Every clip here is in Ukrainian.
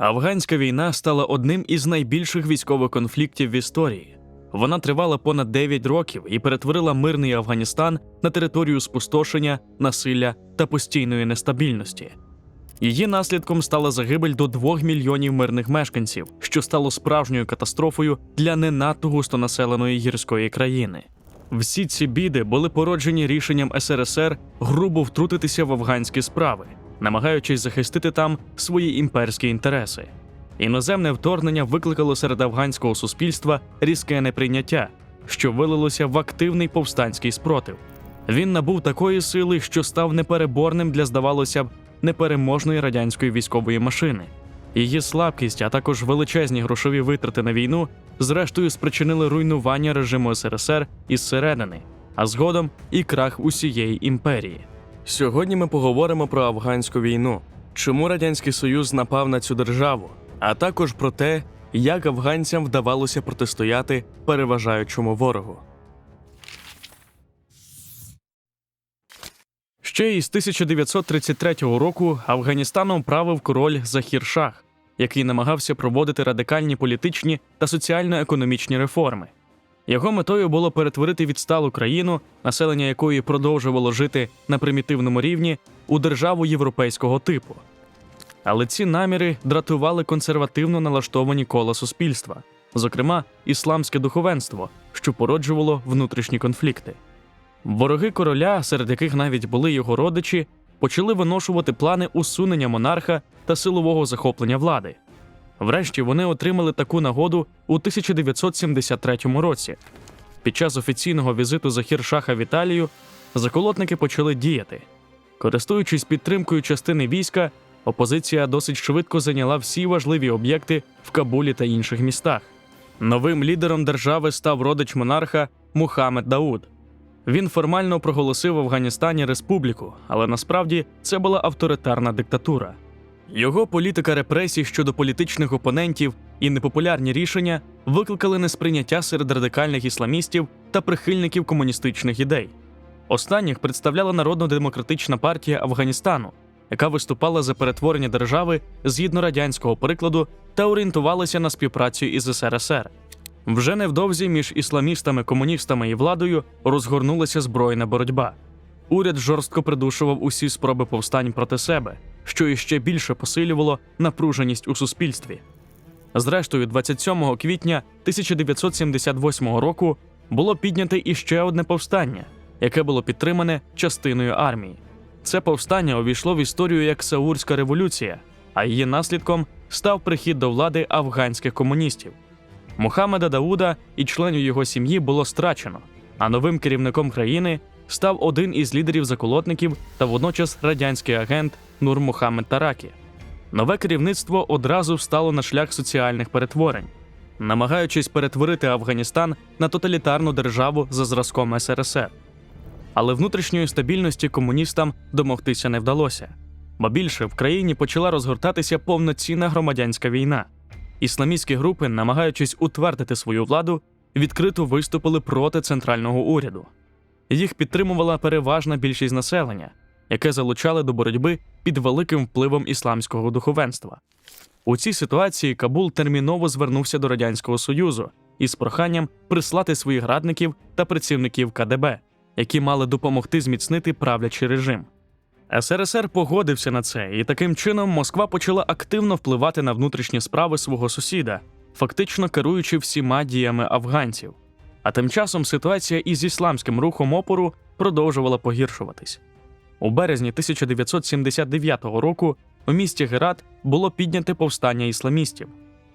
Афганська війна стала одним із найбільших військових конфліктів в історії. Вона тривала понад 9 років і перетворила мирний Афганістан на територію спустошення, насилля та постійної нестабільності. Її наслідком стала загибель до 2 мільйонів мирних мешканців, що стало справжньою катастрофою для не надто густонаселеної гірської країни. Всі ці біди були породжені рішенням СРСР грубо втрутитися в афганські справи, намагаючись захистити там свої імперські інтереси. Іноземне вторгнення викликало серед афганського суспільства різке неприйняття, що вилилося в активний повстанський спротив. Він набув такої сили, що став непереборним для, здавалося б, непереможної радянської військової машини. Її слабкість, а також величезні грошові витрати на війну, зрештою спричинили руйнування режиму СРСР із середини, а згодом і крах усієї імперії. Сьогодні ми поговоримо про афганську війну, чому радянський союз напав на цю державу, а також про те, як афганцям вдавалося протистояти переважаючому ворогу. Ще із 1933 року Афганістаном правив король Захір Шах, який намагався проводити радикальні політичні та соціально-економічні реформи. Його метою було перетворити відсталу країну, населення якої продовжувало жити на примітивному рівні, у державу європейського типу. Але ці наміри дратували консервативно налаштовані кола суспільства, зокрема ісламське духовенство, що породжувало внутрішні конфлікти. Вороги короля, серед яких навіть були його родичі, почали виношувати плани усунення монарха та силового захоплення влади. Врешті вони отримали таку нагоду у 1973 році. Під час офіційного візиту Захір Шаха в Італію заколотники почали діяти. Користуючись підтримкою частини війська, опозиція досить швидко зайняла всі важливі об'єкти в Кабулі та інших містах. Новим лідером держави став родич монарха Мухаммед Дауд. Він формально проголосив в Афганістані республіку, але насправді це була авторитарна диктатура. Його політика репресій щодо політичних опонентів і непопулярні рішення викликали несприйняття серед радикальних ісламістів та прихильників комуністичних ідей. Останніх представляла Народно-демократична партія Афганістану, яка виступала за перетворення держави згідно радянського прикладу та орієнтувалася на співпрацю із СРСР. Вже невдовзі між ісламістами, комуністами і владою розгорнулася збройна боротьба. Уряд жорстко придушував усі спроби повстань проти себе, що іще більше посилювало напруженість у суспільстві. Зрештою, 27 квітня 1978 року було підняте іще одне повстання, яке було підтримане частиною армії. Це повстання увійшло в історію як Саурська революція, а її наслідком став прихід до влади афганських комуністів. Мухаммеда Дауда і членів його сім'ї було страчено, а новим керівником країни став один із лідерів заколотників та водночас радянський агент Нур Мухаммед Таракі. Нове керівництво одразу встало на шлях соціальних перетворень, намагаючись перетворити Афганістан на тоталітарну державу за зразком СРСР. Але внутрішньої стабільності комуністам домогтися не вдалося. Ба більше в країні почала розгортатися повноцінна громадянська війна. Ісламістські групи, намагаючись утвердити свою владу, відкрито виступили проти центрального уряду. Їх підтримувала переважна більшість населення, яке залучали до боротьби під великим впливом ісламського духовенства. У цій ситуації Кабул терміново звернувся до Радянського Союзу із проханням прислати своїх радників та працівників КДБ, які мали допомогти зміцнити правлячий режим. СРСР погодився на це, і таким чином Москва почала активно впливати на внутрішні справи свого сусіда, фактично керуючи всіма діями афганців. А тим часом ситуація із ісламським рухом опору продовжувала погіршуватись. У березні 1979 року у місті Герат було підняте повстання ісламістів.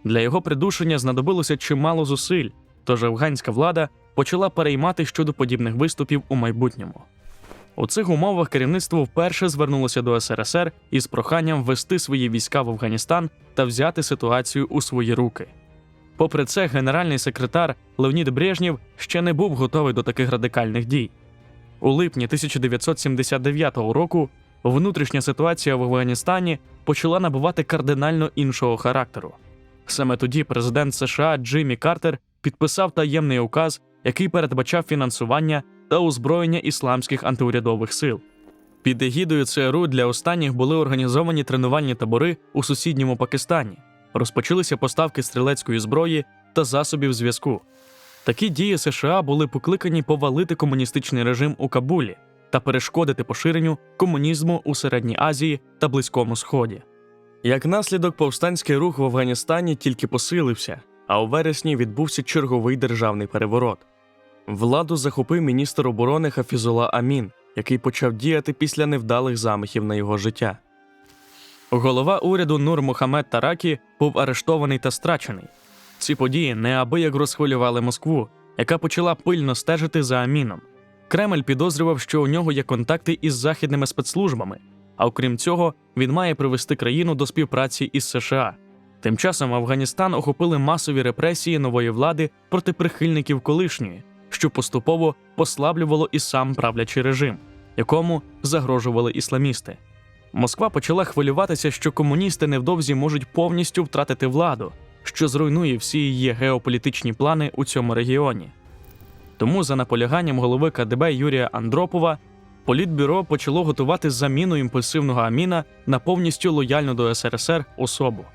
Для його придушення знадобилося чимало зусиль, тож афганська влада почала переймати щодо подібних виступів у майбутньому. У цих умовах керівництво вперше звернулося до СРСР із проханням ввести свої війська в Афганістан та взяти ситуацію у свої руки. Попри це, генеральний секретар Леонід Брежнєв ще не був готовий до таких радикальних дій. У липні 1979 року внутрішня ситуація в Афганістані почала набувати кардинально іншого характеру. Саме тоді президент США Джиммі Картер підписав таємний указ, який передбачав фінансування та озброєння ісламських антиурядових сил. Під егідою ЦРУ для останніх були організовані тренувальні табори у сусідньому Пакистані, Розпочалися поставки стрілецької зброї та засобів зв'язку. Такі дії США були покликані повалити комуністичний режим у Кабулі та перешкодити поширенню комунізму у Середній Азії та Близькому Сході. Як наслідок, повстанський рух в Афганістані тільки посилився, а у вересні відбувся черговий державний переворот. Владу захопив міністр оборони Хафізула Амін, який почав діяти після невдалих замахів на його життя. Голова уряду Нур Мухаммед Таракі був арештований та страчений. Ці події неабияк розхвилювали Москву, яка почала пильно стежити за Аміном. Кремль підозрював, що у нього є контакти із західними спецслужбами, а окрім цього, він має привести країну до співпраці із США. Тим часом Афганістан охопили масові репресії нової влади проти прихильників колишньої, що поступово послаблювало і сам правлячий режим, якому загрожували ісламісти. Москва почала хвилюватися, що комуністи невдовзі можуть повністю втратити владу, що зруйнує всі її геополітичні плани у цьому регіоні. Тому, за наполяганням голови КДБ Юрія Андропова, Політбюро почало готувати заміну імпульсивного Аміна на повністю лояльну до СРСР особу.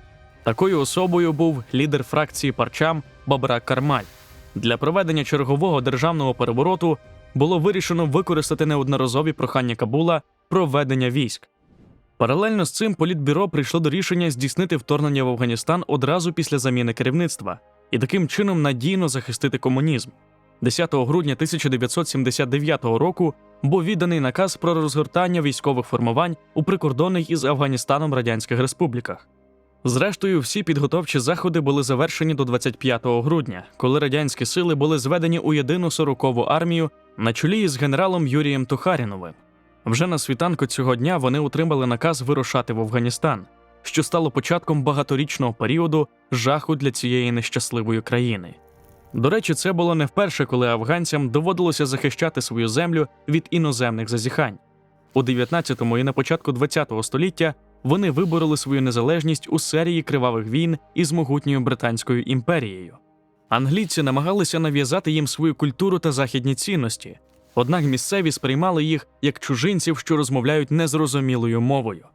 Такою особою був лідер фракції Парчам Бабра Кармаль. Для проведення чергового державного перевороту було вирішено використати неодноразові прохання Кабула про введення військ. Паралельно з цим політбюро прийшло до рішення здійснити вторгнення в Афганістан одразу після заміни керівництва і таким чином надійно захистити комунізм. 10 грудня 1979 року був відданий наказ про розгортання військових формувань у прикордонних із Афганістаном радянських республіках. Зрештою, всі підготовчі заходи були завершені до 25 грудня, коли радянські сили були зведені у єдину 40-ву армію на чолі із генералом Юрієм Тухаріновим. Вже на світанку цього дня вони отримали наказ вирушати в Афганістан, що стало початком багаторічного періоду жаху для цієї нещасливої країни. До речі, це було не вперше, коли афганцям доводилося захищати свою землю від іноземних зазіхань. У 19-му і на початку 20-го століття вони вибороли свою незалежність у серії кривавих війн із могутньою Британською імперією. Англійці намагалися нав'язати їм свою культуру та західні цінності, однак місцеві сприймали їх як чужинців, що розмовляють незрозумілою мовою.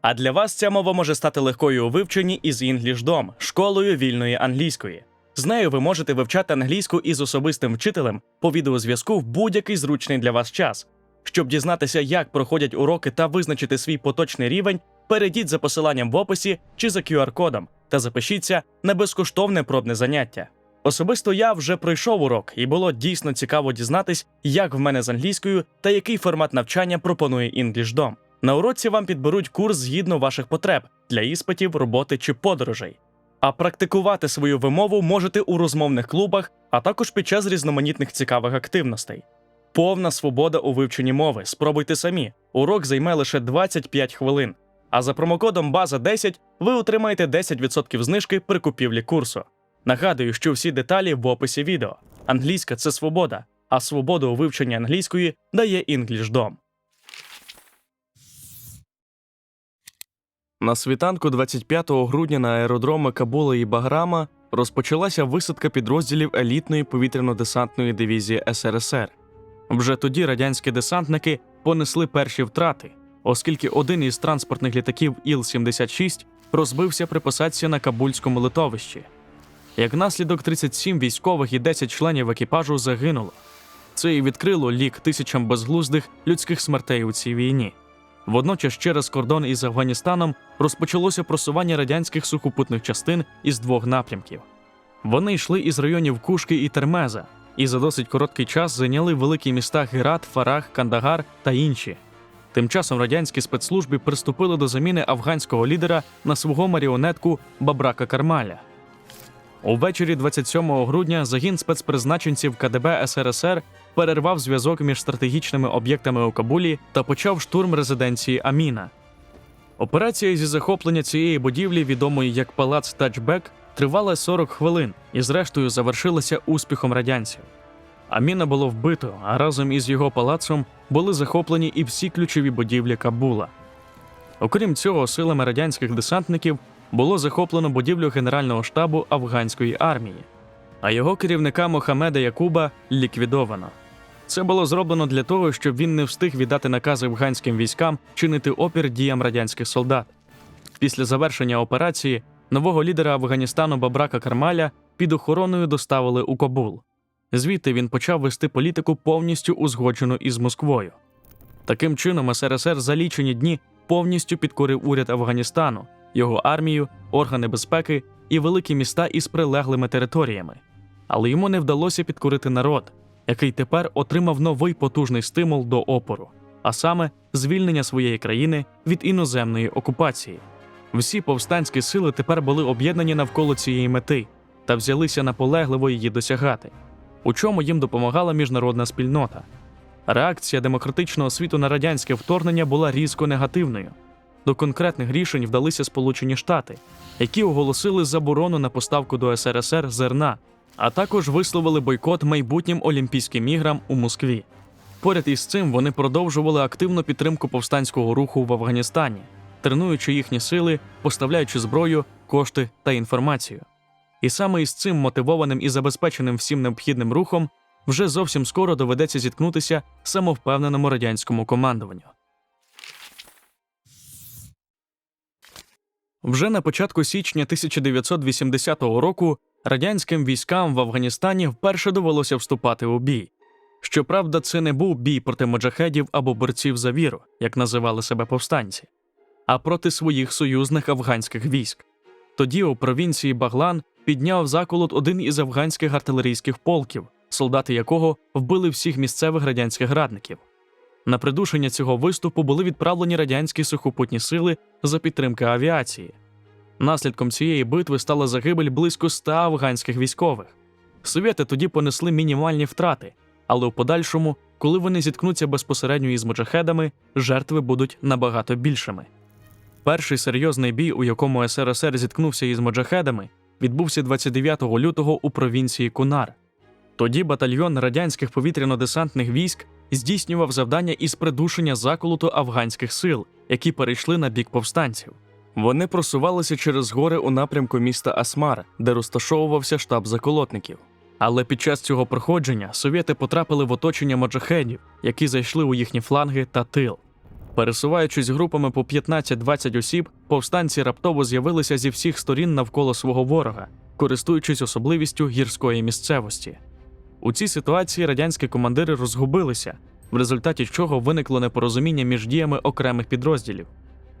А для вас ця мова може стати легкою у вивченні із EnglishDom, школою вільної англійської. З нею ви можете вивчати англійську із особистим вчителем по відеозв'язку в будь-який зручний для вас час. Щоб дізнатися, як проходять уроки та визначити свій поточний рівень, перейдіть за посиланням в описі чи за QR-кодом та запишіться на безкоштовне пробне заняття. Особисто я вже пройшов урок, і було дійсно цікаво дізнатись, як в мене з англійською та який формат навчання пропонує EnglishDom. На уроці вам підберуть курс згідно ваших потреб для іспитів, роботи чи подорожей. А практикувати свою вимову можете у розмовних клубах, а також під час різноманітних цікавих активностей. Повна свобода у вивченні мови. Спробуйте самі. Урок займе лише 25 хвилин. А за промокодом база 10 ви отримаєте 10% знижки при купівлі курсу. Нагадую, що всі деталі в описі відео. Англійська це свобода, а свободу у вивченні англійської дає EnglishDom. На світанку 25 грудня на аеродроми Кабула і Баграма розпочалася висадка підрозділів елітної повітряно-десантної дивізії СРСР. Вже тоді радянські десантники понесли перші втрати, оскільки один із транспортних літаків Іл-76 розбився при посадці на Кабульському литовищі. Як наслідок, 37 військових і 10 членів екіпажу загинуло. Це і відкрило лік тисячам безглуздих людських смертей у цій війні. Водночас через кордон із Афганістаном розпочалося просування радянських сухопутних частин із двох напрямків. Вони йшли із районів Кушки і Термеза, і за досить короткий час зайняли великі міста Герат, Фарах, Кандагар та інші. Тим часом радянські спецслужби приступили до заміни афганського лідера на свого маріонетку Бабрака Кармаля. Увечері 27 грудня загін спецпризначенців КДБ СРСР перервав зв'язок між стратегічними об'єктами у Кабулі та почав штурм резиденції Аміна. Операція зі захоплення цієї будівлі, відомої як Палац Тачбек, тривала 40 хвилин і, зрештою, завершилася успіхом радянців. Аміна було вбито, а разом із його палацом були захоплені і всі ключові будівлі Кабула. Окрім цього, силами радянських десантників було захоплено будівлю Генерального штабу афганської армії, а його керівника Мохамеда Якуба ліквідовано. Це було зроблено для того, щоб він не встиг віддати накази афганським військам чинити опір діям радянських солдат. Після завершення операції Нового лідера Афганістану Бабрака Кармаля під охороною доставили у Кабул. Звідти він почав вести політику повністю узгоджену із Москвою. Таким чином, СРСР за лічені дні повністю підкорив уряд Афганістану, його армію, органи безпеки і великі міста із прилеглими територіями. Але йому не вдалося підкорити народ, який тепер отримав новий потужний стимул до опору, а саме звільнення своєї країни від іноземної окупації. Всі повстанські сили тепер були об'єднані навколо цієї мети та взялися наполегливо її досягати, у чому їм допомагала міжнародна спільнота. Реакція демократичного світу на радянське вторгнення була різко негативною. До конкретних рішень вдалися Сполучені Штати, які оголосили заборону на поставку до СРСР зерна, а також висловили бойкот майбутнім Олімпійським іграм у Москві. Поряд із цим вони продовжували активну підтримку повстанського руху в Афганістані, тренуючи їхні сили, поставляючи зброю, кошти та інформацію. І саме із цим мотивованим і забезпеченим всім необхідним рухом вже зовсім скоро доведеться зіткнутися самовпевненому радянському командуванню. Вже на початку січня 1980 року радянським військам в Афганістані вперше довелося вступати у бій. Щоправда, це не був бій проти моджахедів або борців за віру, як називали себе повстанці, а проти своїх союзних афганських військ. Тоді у провінції Баглан підняв заколот один із афганських артилерійських полків, солдати якого вбили всіх місцевих радянських радників. На придушення цього виступу були відправлені радянські сухопутні сили за підтримки авіації. Наслідком цієї битви стала загибель близько ста афганських військових. Совєти тоді понесли мінімальні втрати, але у подальшому, коли вони зіткнуться безпосередньо із моджахедами, жертви будуть набагато більшими. Перший серйозний бій, у якому СРСР зіткнувся із моджахедами, відбувся 29 лютого у провінції Кунар. Тоді батальйон радянських повітряно-десантних військ здійснював завдання із придушення заколоту афганських сил, які перейшли на бік повстанців. Вони просувалися через гори у напрямку міста Асмар, де розташовувався штаб заколотників. Але під час цього проходження совєти потрапили в оточення моджахедів, які зайшли у їхні фланги та тил. Пересуваючись групами по 15-20 осіб, повстанці раптово з'явилися зі всіх сторін навколо свого ворога, користуючись особливістю гірської місцевості. У цій ситуації радянські командири розгубилися, в результаті чого виникло непорозуміння між діями окремих підрозділів.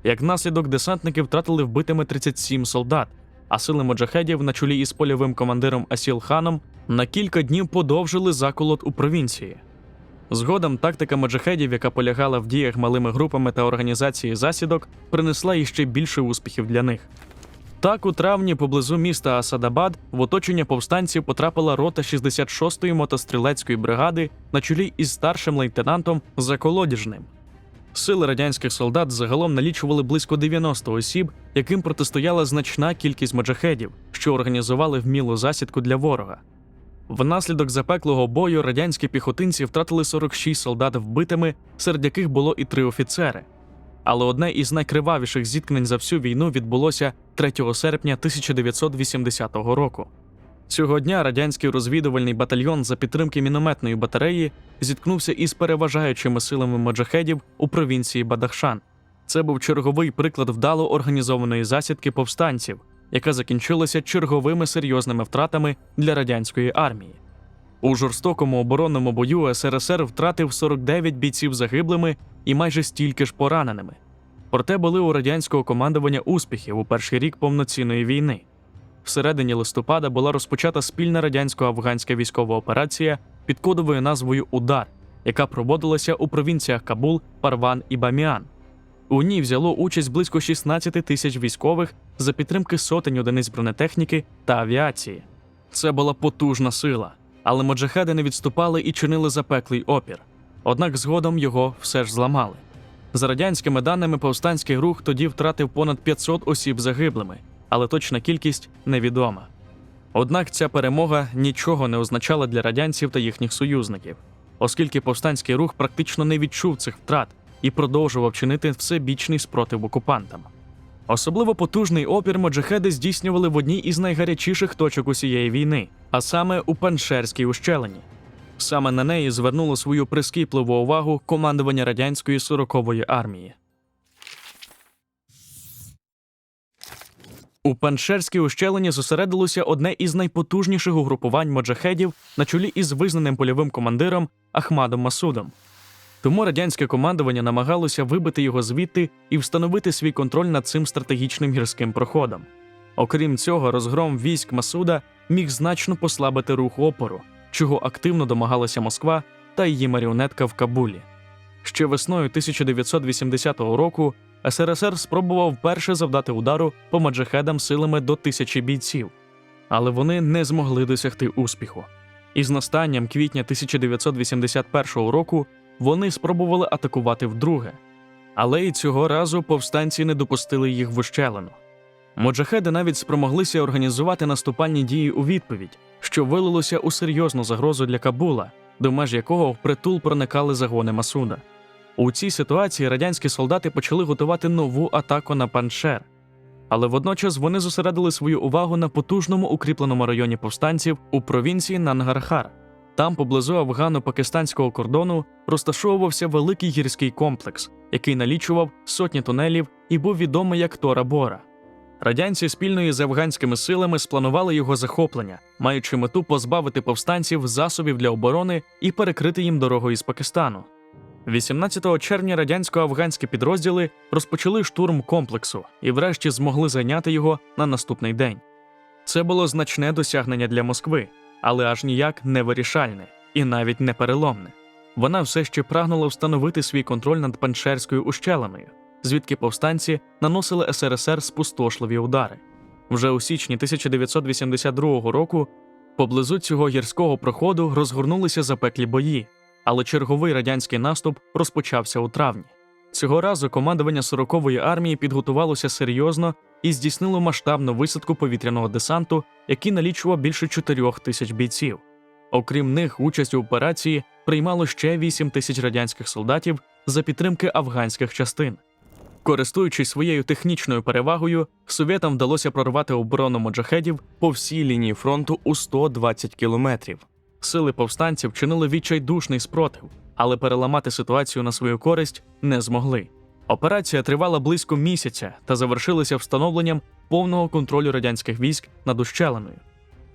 Як наслідок, десантники втратили вбитими 37 солдат, а сили моджахедів на чолі із польовим командиром Асіл Ханом на кілька днів подовжили заколот у провінції. Згодом тактика моджахедів, яка полягала в діях малими групами та організації засідок, принесла іще більше успіхів для них. Так, у травні поблизу міста Асадабад в оточення повстанців потрапила рота 66-ї мотострілецької бригади на чолі із старшим лейтенантом Заколодіжним. Сили радянських солдат загалом налічували близько 90 осіб, яким протистояла значна кількість моджахедів, що організували вмілу засідку для ворога. Внаслідок запеклого бою радянські піхотинці втратили 46 солдат вбитими, серед яких було і три офіцери. Але одне із найкривавіших зіткнень за всю війну відбулося 3 серпня 1980 року. Цього дня радянський розвідувальний батальйон за підтримки мінометної батареї зіткнувся із переважаючими силами моджахедів у провінції Бадахшан. Це був черговий приклад вдало організованої засідки повстанців, яка закінчилася черговими серйозними втратами для радянської армії. У жорстокому оборонному бою СРСР втратив 49 бійців загиблими і майже стільки ж пораненими. Проте були у радянського командування успіхів у перший рік повноцінної війни. Всередині листопада була розпочата спільна радянсько-афганська військова операція під кодовою назвою Удар, яка проводилася у провінціях Кабул, Парван і Баміан. У ній взяло участь близько 16 тисяч військових за підтримки сотень одиниць бронетехніки та авіації. Це була потужна сила, але моджахеди не відступали і чинили запеклий опір. Однак згодом його все ж зламали. За радянськими даними, повстанський рух тоді втратив понад 500 осіб загиблими, але точна кількість невідома. Однак ця перемога нічого не означала для радянців та їхніх союзників, оскільки повстанський рух практично не відчув цих втрат і продовжував чинити всебічний спротив окупантам. Особливо потужний опір моджахеди здійснювали в одній із найгарячіших точок усієї війни, а саме у Паншерській ущелині. Саме на неї звернуло свою прискіпливу увагу командування радянської 40-ї армії. У Паншерській ущелині зосередилося одне із найпотужніших угрупувань моджахедів на чолі із визнаним польовим командиром Ахмадом Масудом. Тому радянське командування намагалося вибити його звідти і встановити свій контроль над цим стратегічним гірським проходом. Окрім цього, розгром військ Масуда міг значно послабити рух опору, чого активно домагалася Москва та її маріонетка в Кабулі. Ще весною 1980 року СРСР спробував вперше завдати удару по маджахедам силами до тисячі бійців, але вони не змогли досягти успіху. Із настанням квітня 1981 року вони спробували атакувати вдруге, але і цього разу повстанці не допустили їх в ущелину. Моджахеди навіть спромоглися організувати наступальні дії у відповідь, що вилилося у серйозну загрозу для Кабула, до меж якого впритул проникали загони Масуда. У цій ситуації радянські солдати почали готувати нову атаку на Паншер, але водночас вони зосередили свою увагу на потужному укріпленому районі повстанців у провінції Нангархар. Там, поблизу афгано-пакистанського кордону, розташовувався великий гірський комплекс, який налічував сотні тунелів і був відомий як Тора Бора. Радянці спільно з афганськими силами спланували його захоплення, маючи мету позбавити повстанців засобів для оборони і перекрити їм дорогу із Пакистану. 18 червня радянсько-афганські підрозділи розпочали штурм комплексу і, врешті, змогли зайняти його на наступний день. Це було значне досягнення для Москви, але аж ніяк не вирішальне і навіть не переломне. Вона все ще прагнула встановити свій контроль над Паншерською ущелиною, звідки повстанці наносили СРСР спустошливі удари. Вже у січні 1982 року поблизу цього гірського проходу розгорнулися запеклі бої, але черговий радянський наступ розпочався у травні. Цього разу командування 40-ї армії підготувалося серйозно і здійснило масштабну висадку повітряного десанту, який налічував більше 4 тисяч бійців. Окрім них, участь у операції приймало ще 8 тисяч радянських солдатів за підтримки афганських частин. Користуючись своєю технічною перевагою, совєтам вдалося прорвати оборону моджахедів по всій лінії фронту у 120 кілометрів. Сили повстанців чинили відчайдушний спротив, але переламати ситуацію на свою користь не змогли. Операція тривала близько місяця та завершилася встановленням повного контролю радянських військ над ущелиною.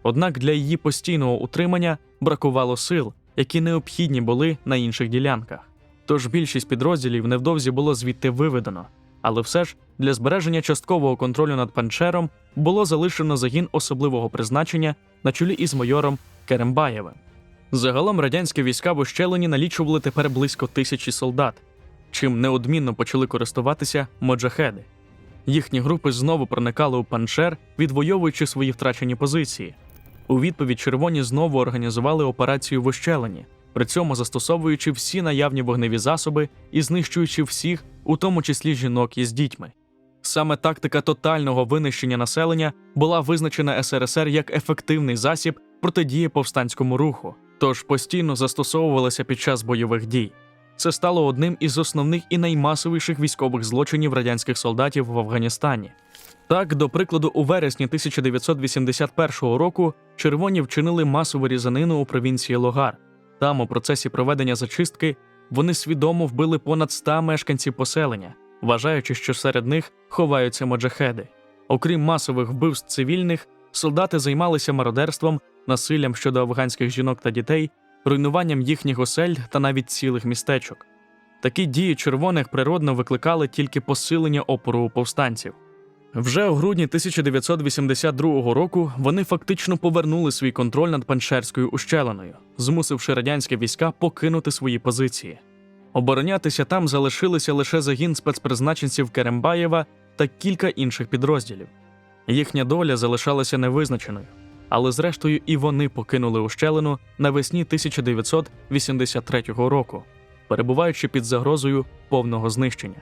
Однак для її постійного утримання бракувало сил, які необхідні були на інших ділянках. Тож більшість підрозділів невдовзі було звідти виведено, але все ж для збереження часткового контролю над Панчером було залишено загін особливого призначення на чолі із майором Керембаєвим. Загалом радянські війська в ущелині налічували тепер близько тисячі солдат, чим неодмінно почали користуватися моджахеди. Їхні групи знову проникали у Паншер, відвоюючи свої втрачені позиції. У відповідь червоні знову організували операцію в ущелині, при цьому застосовуючи всі наявні вогневі засоби і знищуючи всіх, у тому числі жінок із дітьми. Саме тактика тотального винищення населення була визначена СРСР як ефективний засіб протидії повстанському руху, тож постійно застосовувалася під час бойових дій. Це стало одним із основних і наймасовіших військових злочинів радянських солдатів в Афганістані. Так, до прикладу, у вересні 1981 року червоні вчинили масову різанину у провінції Логар. Там, у процесі проведення зачистки, вони свідомо вбили понад 100 мешканців поселення, вважаючи, що серед них ховаються моджахеди. Окрім масових вбивств цивільних, солдати займалися мародерством, насиллям щодо афганських жінок та дітей, руйнуванням їхніх осель та навіть цілих містечок. Такі дії червоних природно викликали тільки посилення опору повстанців. Вже у грудні 1982 року вони фактично повернули свій контроль над Паншерською ущелиною, змусивши радянські війська покинути свої позиції. Оборонятися там залишилися лише загін спецпризначенців Керембаєва та кілька інших підрозділів. Їхня доля залишалася невизначеною, але зрештою і вони покинули ущелину навесні 1983 року, перебуваючи під загрозою повного знищення.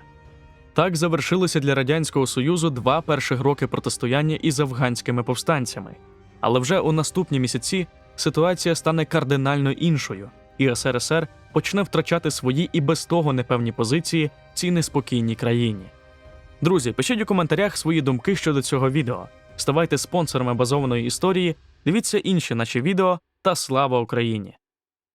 Так завершилися для Радянського Союзу два перших роки протистояння із афганськими повстанцями. Але вже у наступні місяці ситуація стане кардинально іншою, і СРСР почне втрачати свої і без того непевні позиції в цій неспокійній країні. Друзі, пишіть у коментарях свої думки щодо цього відео. Ставайте спонсорами базованої історії, дивіться інші наші відео та слава Україні!